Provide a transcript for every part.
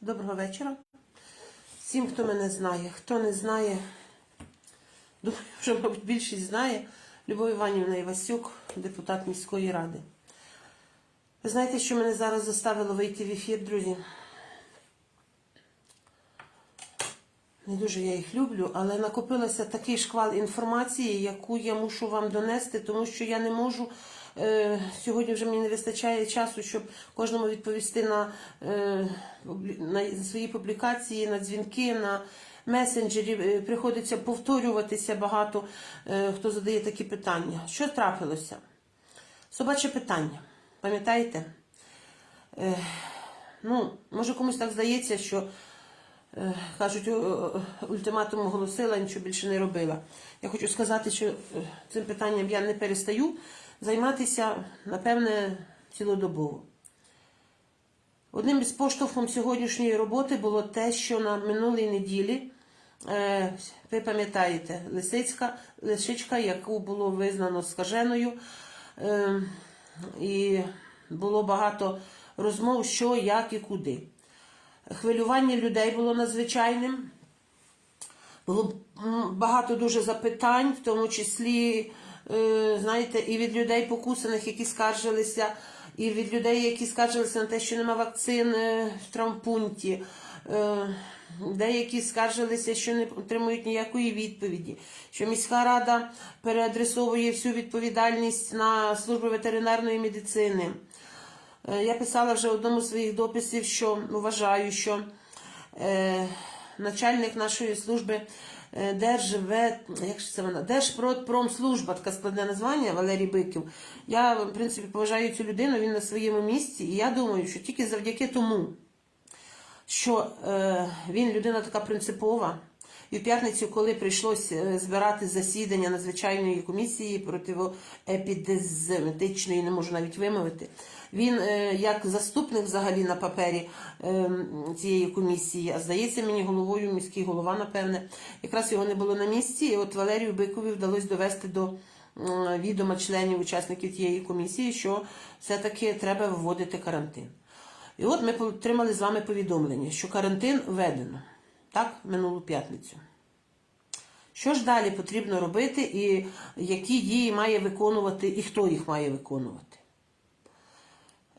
Доброго вечора. Всім, хто мене знає. Хто не знає, думаю, вже, мабуть, більшість знає. Любов Іванівна Івасюк, депутат міської ради. Ви знаєте, що мене зараз заставило вийти в ефір, друзі? Не дуже я їх люблю, але накопилося такий шквал інформації, яку я мушу вам донести, тому що я не можу. Е, сьогодні вже мені не вистачає часу, щоб кожному відповісти на, е, на свої публікації, на дзвінки, на месенджері. Е, Приходиться повторюватися багато, хто задає такі питання. Що трапилося? Собаче питання. Пам'ятаєте? Ну, може комусь так здається, що кажуть, ультиматум оголосила, нічого більше не робила. Я хочу сказати, що цим питанням я не перестаю займатися, напевне, цілодобово. Одним із поштовхом сьогоднішньої роботи було те, що на минулій неділі, е, ви пам'ятаєте, лисичка, яку було визнано скаженою, е, і було багато розмов, що, як і куди. Хвилювання людей було надзвичайним. Було багато дуже запитань, в тому числі, знаєте, і від людей покусаних, які скаржилися, і від людей, які скаржилися на те, що нема вакцин е, в травмпункті. Е, Деякі скаржилися, що не отримують ніякої відповіді, що міська рада переадресовує всю відповідальність на службу ветеринарної медицини. Е, Я писала вже в одному з своїх дописів, що вважаю, що е, начальник нашої служби е, Держве, як ж це вона? Держпродпромслужба, таке складне названня Валерій Биків. Я, в принципі, поважаю цю людину, він на своєму місці, і я думаю, що тільки завдяки тому, що е, він людина така принципова. І в п'ятницю, коли прийшлось е, збирати засідання надзвичайної комісії противоепідемічної, не можу навіть вимовити, він е, як заступник взагалі на папері е, цієї комісії, а здається мені головою міський голова, напевне, якраз його не було на місці. І от Валерію Бикові вдалося довести до відома членів учасників тієї комісії, що все-таки треба вводити карантин. І от ми отримали з вами повідомлення, що карантин введено. Так, минулу п'ятницю. Що ж далі потрібно робити, і які дії має виконувати, і хто їх має виконувати?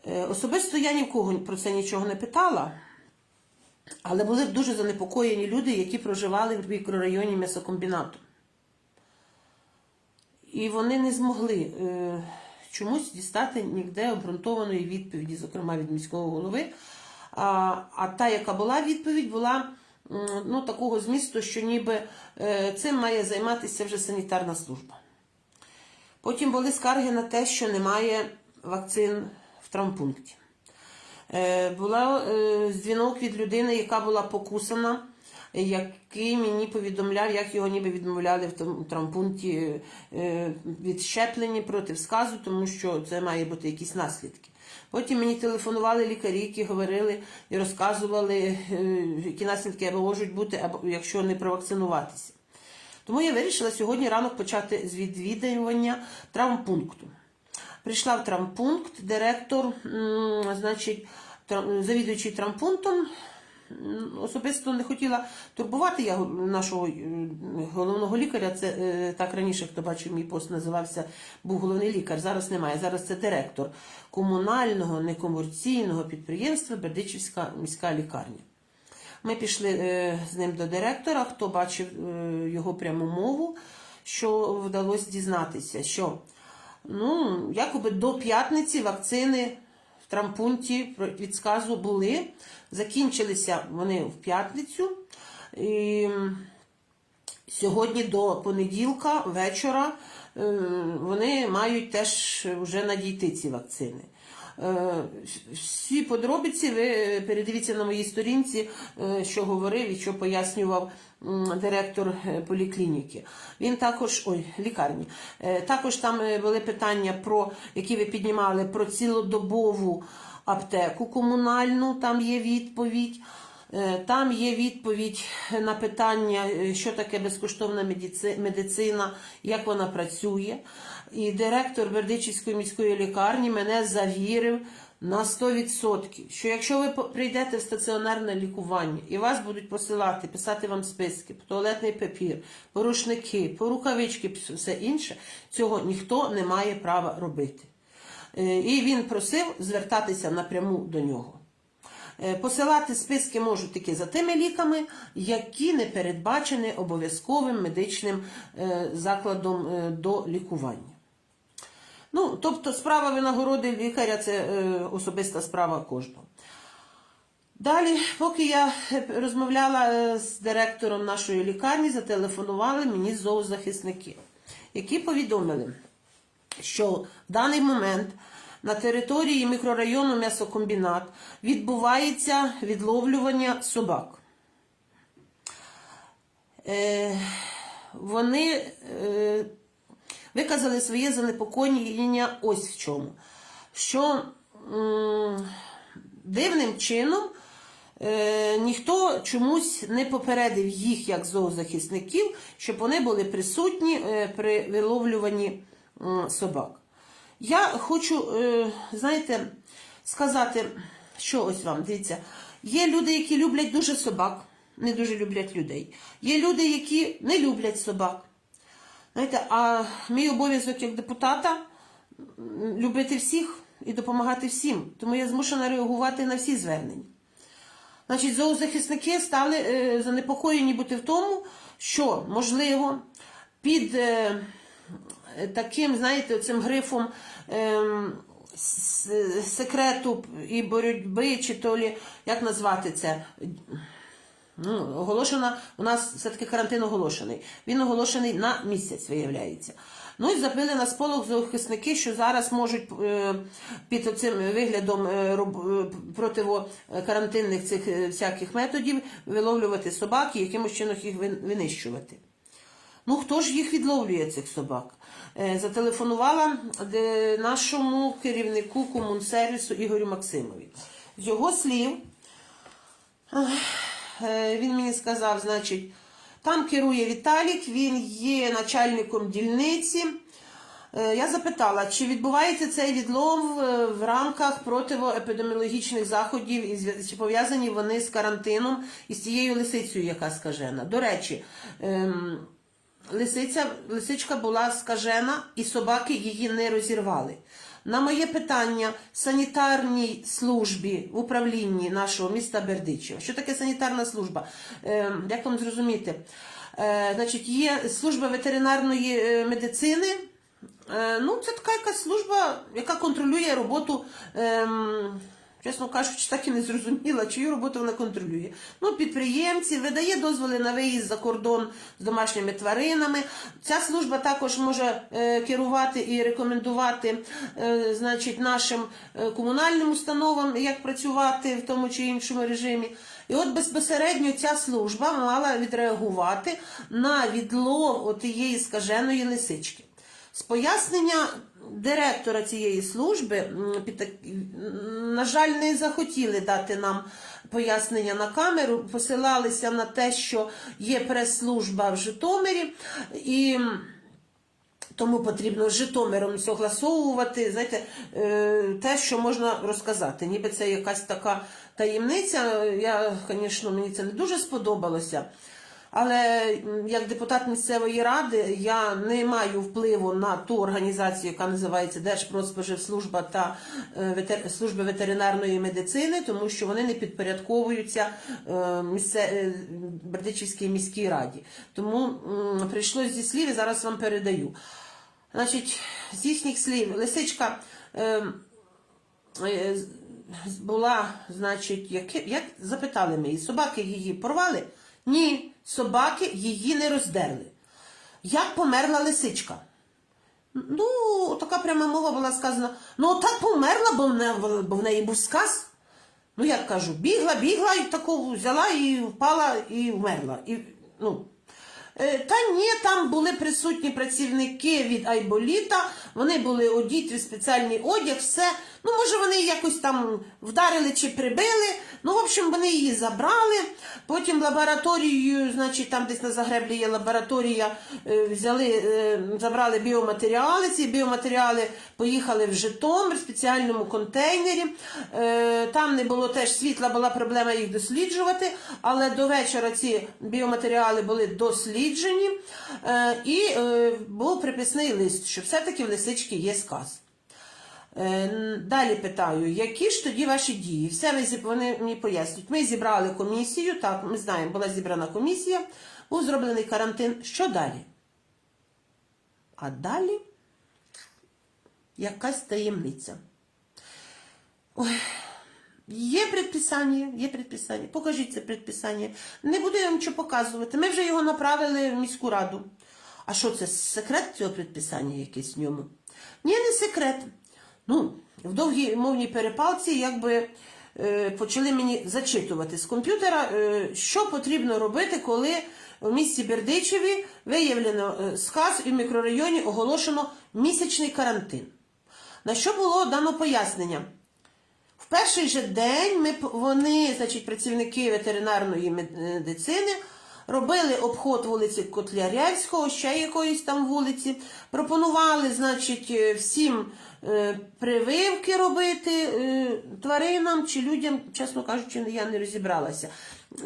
Е, Особисто я ні в кого про це нічого не питала, але були дуже занепокоєні люди, які проживали в мікрорайоні м'ясокомбінату. І вони не змогли е, чомусь дістати ніде обґрунтованої відповіді, зокрема від міського голови. А, а та, яка була відповідь, була ну, такого змісту, що ніби е, цим має займатися вже санітарна служба. Потім були скарги на те, що немає вакцин в травмпункті. Е, Була е, дзвінок від людини, яка була покусана, який мені повідомляв, як його ніби відмовляли в травмпункті е, від щеплення проти сказу, тому що це має бути якісь наслідки. Потім мені телефонували лікарі, які говорили і розказували, які наслідки можуть бути, або якщо не провакцинуватися. Тому я вирішила сьогодні ранок почати з відвідування травмпункту. Прийшла в травмпункт, директор, значить, завідуючий травмпунктом. Особисто не хотіла турбувати я нашого е, головного лікаря. Це е, так раніше, хто бачив мій пост, називався був головний лікар. Зараз немає. Зараз це директор комунального некомерційного підприємства Бердичівська міська лікарня. Ми пішли е, з ним до директора, хто бачив його пряму мову, що вдалося дізнатися, що ну, якоби до п'ятниці вакцини в трампунті від сказу були, закінчилися вони в п'ятницю. І сьогодні до понеділка вечора е, вони мають теж вже надійти ці вакцини. Е, Всі подробиці ви передивіться на моїй сторінці, е, що говорив і що пояснював директор е, поліклініки. Він також, ой, лікарні. Е, Також там е, були питання про, які ви піднімали, про цілодобову аптеку комунальну, там є відповідь. Е, Там є відповідь на питання, е, що таке безкоштовна медицина, як вона працює. І директор Бердичівської міської лікарні мене завірив на 100%, що якщо ви прийдете в стаціонарне лікування і вас будуть посилати, писати вам списки, туалетний папір, по рушники, по рукавички, пс- все інше, цього ніхто не має права робити. Е, І він просив звертатися напряму до нього. Е, Посилати списки можуть тільки за тими ліками, які не передбачені обов'язковим медичним е, закладом е, до лікування. Ну, тобто справа винагороди лікаря це особиста справа кожного. Далі, поки я розмовляла з директором нашої лікарні, зателефонували мені зоозахисники, які повідомили, що в даний момент на території мікрорайону м'ясокомбінат відбувається відловлювання собак. Е, вони е, виказали своє занепокоєння ось в чому. Що дивним чином е, ніхто чомусь не попередив їх як зоозахисників, щоб вони були присутні при виловлюванні собак. Я хочу, е, знаєте, сказати, що ось вам, дивіться, є люди, які люблять дуже собак, не дуже люблять людей. Є люди, які не люблять собак. Знаєте, а мій обов'язок як депутата любити всіх і допомагати всім. Тому я змушена реагувати на всі звернення. Значить, зоозахисники стали е, занепокоєні бути в тому, що, можливо, під е, таким, знаєте, цим грифом ем, секрету і боротьби, чи то лі, як назвати це? Ну, оголошена, у нас все-таки карантин оголошений. Він оголошений на місяць, виявляється. Ну і забили на сполох захисники, що зараз можуть е, під цим виглядом е, е, противокарантинних цих е, всяких методів виловлювати собак і якимось чином їх винищувати. Ну, хто ж їх відловлює, цих собак? Е, Зателефонувала нашому керівнику комунсервісу Ігорю Максимові. З його слів, Е, він мені сказав, значить, там керує Віталік, він є начальником дільниці. Е, Я запитала, чи відбувається цей відлов в рамках противоепідеміологічних заходів, і чи пов'язані вони з карантином і з цією лисицею, яка скажена. До речі, ем, лисиця, лисичка була скажена, і собаки її не розірвали. На моє питання санітарній службі в управлінні нашого міста Бердичева. Що таке санітарна служба? Е, як вам зрозуміти? Е, значить, є служба ветеринарної е, медицини. Е, ну, це така якась служба, яка контролює роботу. ем, Чесно кажучи, так і не зрозуміла, чию роботу вона контролює. Ну, підприємці, видає дозволи на виїзд за кордон з домашніми тваринами. Ця служба також може е, керувати і рекомендувати е, значить, нашим е, комунальним установам, як працювати в тому чи іншому режимі. І от безпосередньо ця служба мала відреагувати на відлов тієї скаженої лисички. З пояснення директора цієї служби, на жаль, не захотіли дати нам пояснення на камеру, посилалися на те, що є прес-служба в Житомирі, і тому потрібно з Житомиром согласовувати знаєте, е, те, що можна розказати. Ніби це якась така таємниця. Я, звісно, мені це не дуже сподобалося. Але як депутат місцевої ради я не маю впливу на ту організацію, яка називається Держпродспоживслужба та е, служба ветеринарної медицини, тому що вони не підпорядковуються е, місце... е, Бердичівській міській раді. Тому м, прийшло зі слів і зараз вам передаю. Значить, з їхніх слів, лисичка. Була, значить, як, як запитали ми собаки її порвали? Ні, собаки її не роздерли. Як померла лисичка? Ну, така пряма мова була сказана. Ну, так померла, бо в, не, бо в неї був сказ. Ну, як кажу, бігла, бігла і таку взяла і впала і вмерла. І, ну, Е, Та ні, там були присутні працівники від Айболіта, вони були одіті в спеціальний одяг, все. Ну, може, вони якось там вдарили чи прибили. Ну, в общем, вони її забрали. Потім лабораторією, значить, там десь на Загреблі є лабораторія, е, взяли, е, забрали біоматеріали. Ці біоматеріали поїхали в Житомир в спеціальному контейнері. Е, Там не було теж світла, була проблема їх досліджувати, але до вечора ці біоматеріали були досліджені. І був приписний лист, що все-таки в лисички є сказ. Е, Далі питаю, які ж тоді ваші дії? Все ви вони мені пояснюють. Ми зібрали комісію, так, ми знаємо, була зібрана комісія, був зроблений карантин. Що далі? А далі якась таємниця. Ой, є предписання, є предписання. Покажіть це предписання. Не буду я вам нічого показувати. Ми вже його направили в міську раду. А що це секрет цього предписання якийсь в ньому? Ні, не секрет. Ну, в довгій мовній перепалці якби е, почали мені зачитувати з комп'ютера, е, що потрібно робити, коли в місті Бердичеві виявлено е, сказ і в мікрорайоні оголошено місячний карантин. На що було дано пояснення? В перший же день ми, вони, значить, працівники ветеринарної медицини, робили обход вулиці Котляревського, ще якоїсь там вулиці, пропонували, значить, е, всім е, прививки робити е, тваринам чи людям, чесно кажучи, я не розібралася.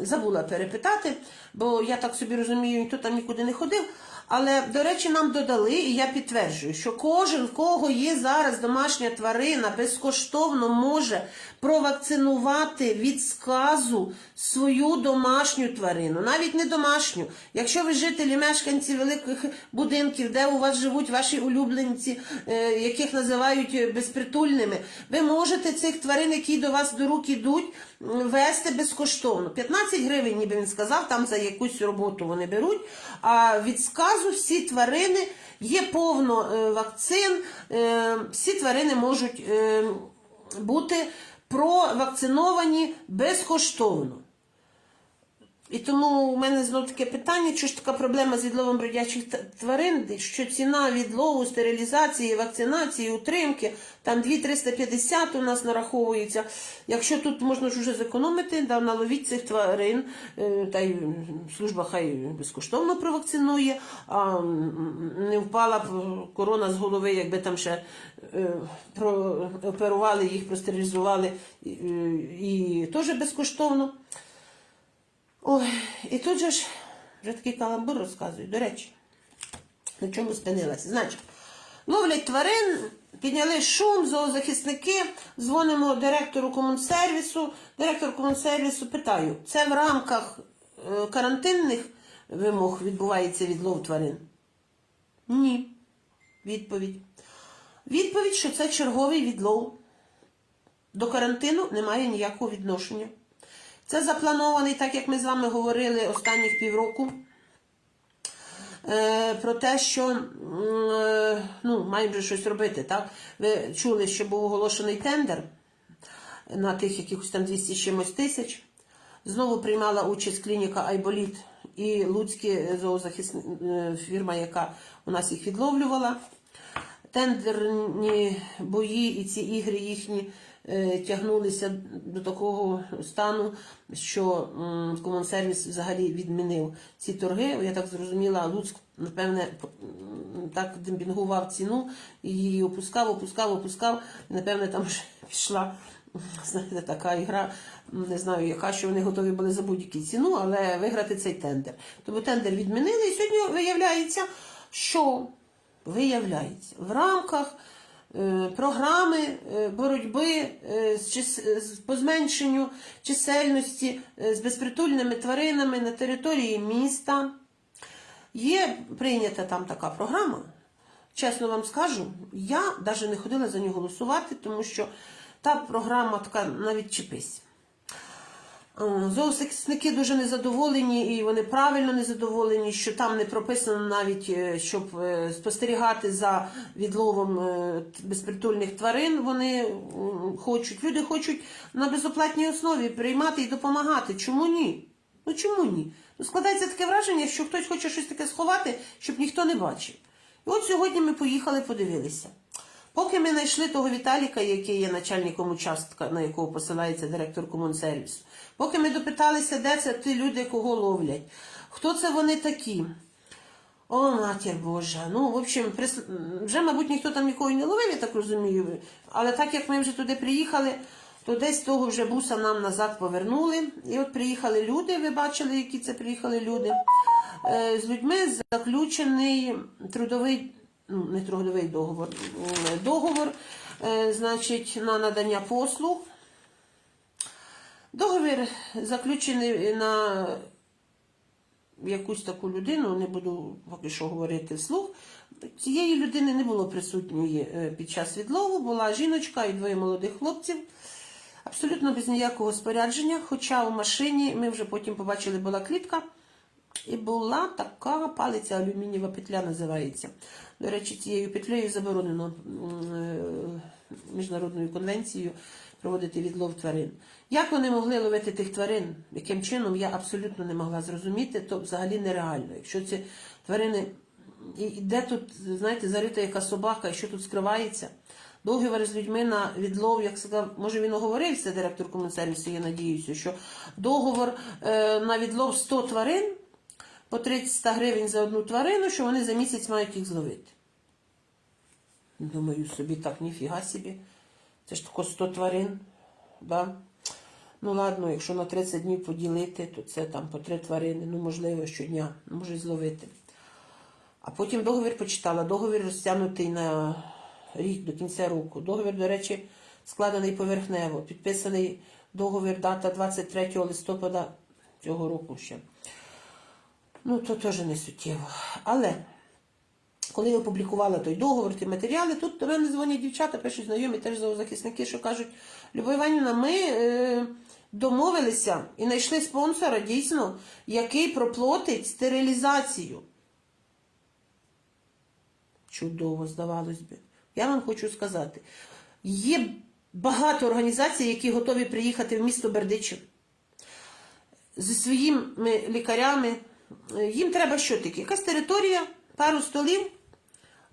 Забула перепитати, бо я так собі розумію, ніхто там нікуди не ходив. Але, до речі, нам додали, і я підтверджую, що кожен, в кого є зараз домашня тварина, безкоштовно може провакцинувати від сказу свою домашню тварину, навіть не домашню. Якщо ви жителі, мешканці великих будинків, де у вас живуть ваші улюбленці, е, яких називають безпритульними, ви можете цих тварин, які до вас до рук ідуть, вести безкоштовно. 15 гривень, ніби він сказав, там за якусь роботу вони беруть. А від сказу всі тварини є повно е, вакцин, е, всі тварини можуть бути провакциновані безкоштовно. І тому у мене знов таке питання, що ж така проблема з відловом бродячих тварин, що ціна відлову, стерилізації, вакцинації, утримки, там 2-350 у нас нараховується. Якщо тут можна ж уже зекономити, да, наловіть цих тварин, е, та й служба хай безкоштовно провакцинує, а не впала б корона з голови, якби там ще е, прооперували їх, простерилізували і, і теж безкоштовно. Ой, і тут же ж вже такий каламбур розказують. До речі, на чому спинилася. Значить, ловлять тварин, підняли шум, зоозахисники, дзвонимо директору комунсервісу. Директор комунсервісу питаю, це в рамках е, карантинних вимог відбувається відлов тварин? Ні. Відповідь. Відповідь, що це черговий відлов. До карантину немає ніякого відношення. Це запланований, так як ми з вами говорили останніх півроку. Е, про те, що е, ну, маємо вже щось робити. Так? Ви чули, що був оголошений тендер на тих якихось там 200 чимось тисяч. Знову приймала участь клініка Айболіт і Луцькі зоозахисна фірма, яка у нас їх відловлювала. Тендерні бої і ці ігри їхні е, тягнулися до такого стану, що комунсервіс взагалі відмінив ці торги. Я так зрозуміла, Луцьк, напевне, так демпінгував ціну і опускав, опускав, опускав. Напевне, там вже пішла. Знаєте, така ігра, не знаю, яка, що вони готові були за будь-яку ціну, але виграти цей тендер. Тому тендер відмінили, і сьогодні виявляється, що виявляється в рамках е, програми е, боротьби е, по зменшенню чисельності е, з безпритульними тваринами на території міста. Є прийнята там така програма. Чесно вам скажу, я навіть не ходила за нього голосувати, тому що та програма така навіть чіпись. Е, дуже незадоволені, і вони правильно незадоволені, що там не прописано навіть, е, щоб е, спостерігати за відловом безпритульних тварин. Вони хочуть, люди хочуть на безоплатній основі приймати і допомагати. Чому ні? Ну чому ні? Ну, складається таке враження, що хтось хоче щось таке сховати, щоб ніхто не бачив. І от сьогодні ми поїхали, подивилися. Поки ми знайшли того Віталіка, який є начальником участка, на якого посилається директор комунсервісу, поки ми допиталися, де це ті люди, кого ловлять, хто це вони такі. О, матір Божа. Ну, в общем, вже, мабуть, ніхто там нікого не ловив, я так розумію. Але так як ми вже туди приїхали, то десь того вже буса нам назад повернули. І от приїхали люди, ви бачили, які це приїхали люди. Е, З людьми заключений трудовий, не трудовий договор, договор, е, значить, на надання послуг. Договір заключений на якусь таку людину, не буду поки що говорити вслух. Цієї людини не було присутньої е, під час відлову, була жіночка і двоє молодих хлопців. Абсолютно без ніякого спорядження, хоча в машині ми вже потім побачили, була клітка. І була така палиця алюмінієва петля називається. До речі, цією петлею заборонено е, міжнародною конвенцією проводити відлов тварин. Як вони могли ловити тих тварин? Яким чином я абсолютно не могла зрозуміти, то взагалі нереально. Якщо ці тварини, і де тут, знаєте, зарита яка собака, і що тут скривається? Договір з людьми на відлов, як сказав, може він оговорився, директор комунсервісу, я надіюся, що договор е, на відлов 100 тварин по 300 гривень за одну тварину, що вони за місяць мають їх зловити. Думаю собі, так, ніфіга собі. Це ж тако 100 тварин. Да? Ну ладно, якщо на 30 днів поділити, то це там по 3 тварини, ну можливо, щодня, може зловити. А потім договір почитала. Договір розтягнутий на рік до кінця року. Договір, до речі, складений поверхнево. Підписаний договір дата 23 листопада цього року ще. Ну, то теж не суттєво. Але коли я опублікувала той договор, ті матеріали, тут до мене дзвонять дівчата, пишуть знайомі, теж зоозахисники, що кажуть, Любов Іванівна, ми е, домовилися і знайшли спонсора, дійсно, який проплатить стерилізацію. Чудово, здавалось би. Я вам хочу сказати, є багато організацій, які готові приїхати в місто Бердичів зі своїми лікарями. Їм треба що таке? Якась територія, пару столів,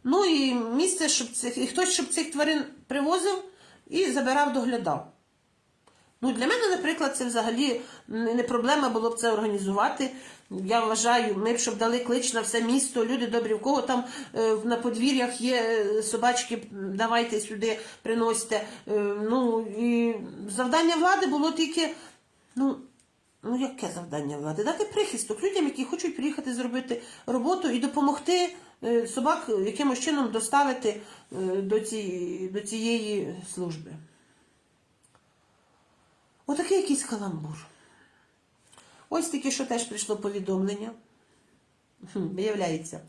ну і місце, щоб цих, і хтось, щоб цих тварин привозив і забирав, доглядав. Ну, для мене, наприклад, це взагалі не не проблема було б це організувати. Я вважаю, ми б щоб дали клич на все місто, люди добрі, в кого там е, на подвір'ях є е, собачки, давайте сюди, приносьте. Е, ну, і завдання влади було тільки, ну, ну яке завдання влади? Дати прихисток людям, які хочуть приїхати зробити роботу і допомогти е, собак якимось чином доставити е, до, цієї, до цієї служби. Отакий якийсь каламбур. Ось таке, що теж прийшло повідомлення. Виявляється.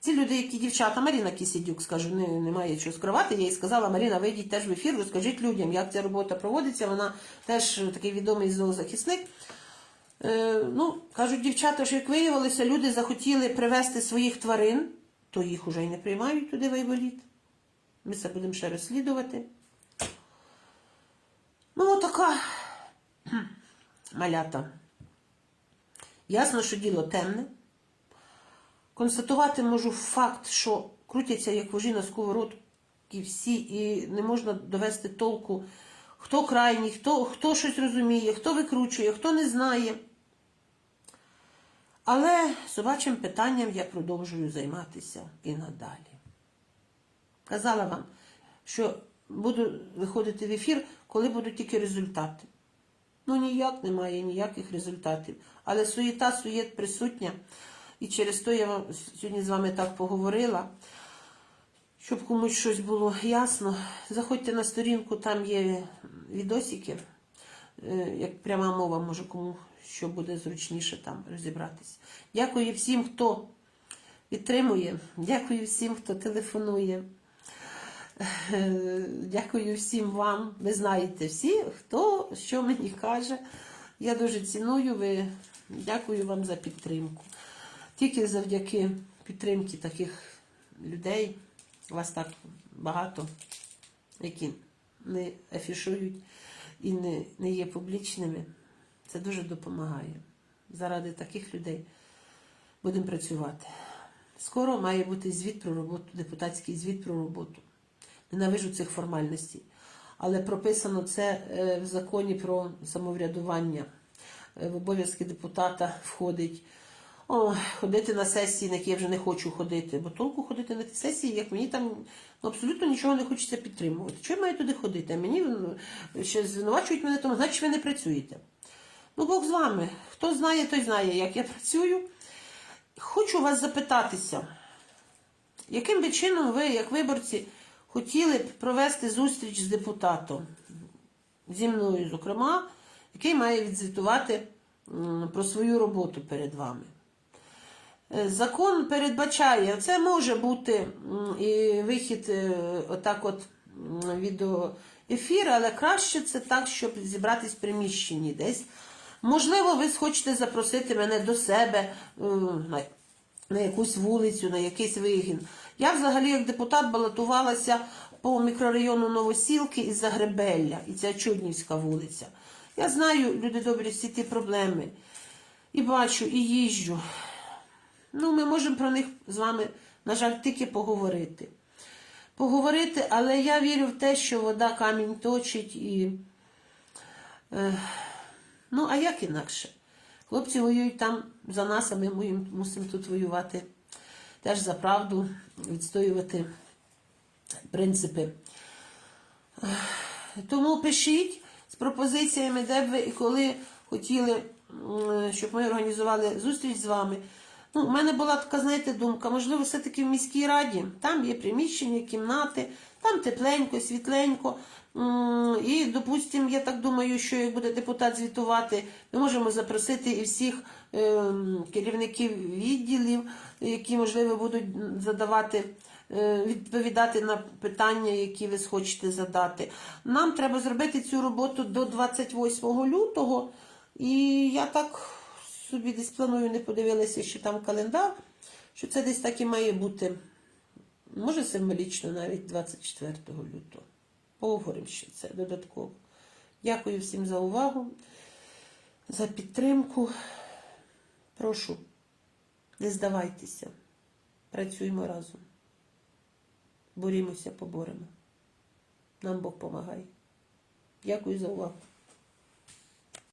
Ці люди, які дівчата, Маріна Кісідюк, скажу, не, немає чого скривати. Я їй сказала, Маріна, вийдіть теж в ефір, розкажіть людям, як ця робота проводиться. Вона теж такий відомий зоозахисник. Е, ну, кажуть, дівчата, що як виявилося, люди захотіли привезти своїх тварин, то їх уже й не приймають туди в Айболіт. Ми це будемо ще розслідувати. Ну, отака кхм, малята. Ясно, що діло темне. Констатувати можу факт, що крутяться як вожі на сковородці всі, і не можна довести толку, хто крайній, хто, хто щось розуміє, хто викручує, хто не знає. Але собачим питанням я продовжую займатися і надалі. Казала вам, що буду виходити в ефір, коли будуть тільки результати. Ну, ніяк немає ніяких результатів. Але суєта суєт присутня. І через то я вам сьогодні з вами так поговорила. Щоб комусь щось було ясно, заходьте на сторінку, там є відосики, е, як пряма мова, може кому що буде зручніше там розібратися. Дякую всім, хто підтримує, дякую всім, хто телефонує. Е, Дякую всім вам. Ви знаєте всі, хто що мені каже. Я дуже ціную ви. Дякую вам за підтримку. Тільки завдяки підтримці таких людей, вас так багато, які не афішують і не, не є публічними. Це дуже допомагає. Заради таких людей будемо працювати. Скоро має бути звіт про роботу, депутатський звіт про роботу. Ненавижу цих формальностей. Але прописано це е, в законі про самоврядування. Е, В обов'язки депутата входить. О, ходити на сесії, на які я вже не хочу ходити, бо толку ходити на ті сесії, як мені там ну, абсолютно нічого не хочеться підтримувати. Чого я маю туди ходити? А мені ну, ще звинувачують мене, тому значить ви не працюєте. Ну, Бог з вами. Хто знає, той знає, як я працюю. Хочу вас запитатися, яким би чином ви, як виборці, хотіли б провести зустріч з депутатом, зі мною, зокрема, який має відзвітувати про свою роботу перед вами? Е, Закон передбачає, це може бути і вихід е, отак от м, відеоефір, але краще це так, щоб зібратись в приміщенні десь. Можливо, ви схочете запросити мене до себе е, на, якусь вулицю, на якийсь вигін. Я взагалі як депутат балотувалася по мікрорайону Новосілки і Загребелля, і ця Чуднівська вулиця. Я знаю, люди добрі, всі ті проблеми. І бачу, і їжджу. Ну, ми можемо про них з вами, на жаль, тільки поговорити. Поговорити, але я вірю в те, що вода камінь точить і. Е, ну, а як інакше? Хлопці воюють там за нас, а ми мусимо тут воювати теж за правду, відстоювати принципи. Тому пишіть з пропозиціями, де б ви і коли хотіли, щоб ми організували зустріч з вами. Ну, у мене була така, знаєте, думка, можливо, все-таки в міській раді, там є приміщення, кімнати, там тепленько, світленько. І, допустимо, я так думаю, що як буде депутат звітувати, ми можемо запросити і всіх ем, керівників відділів, які, можливо, будуть задавати, е, відповідати на питання, які ви схочете задати. Нам треба зробити цю роботу до 28 лютого. І я так собі десь планую, не подивилася, що там календар, що це десь так і має бути. Може, символічно навіть 24 лютого. Поговоримо ще це додатково. Дякую всім за увагу, за підтримку. Прошу, не здавайтеся. Працюємо разом. Борімося, поборемо. Нам Бог помагає. Дякую за увагу.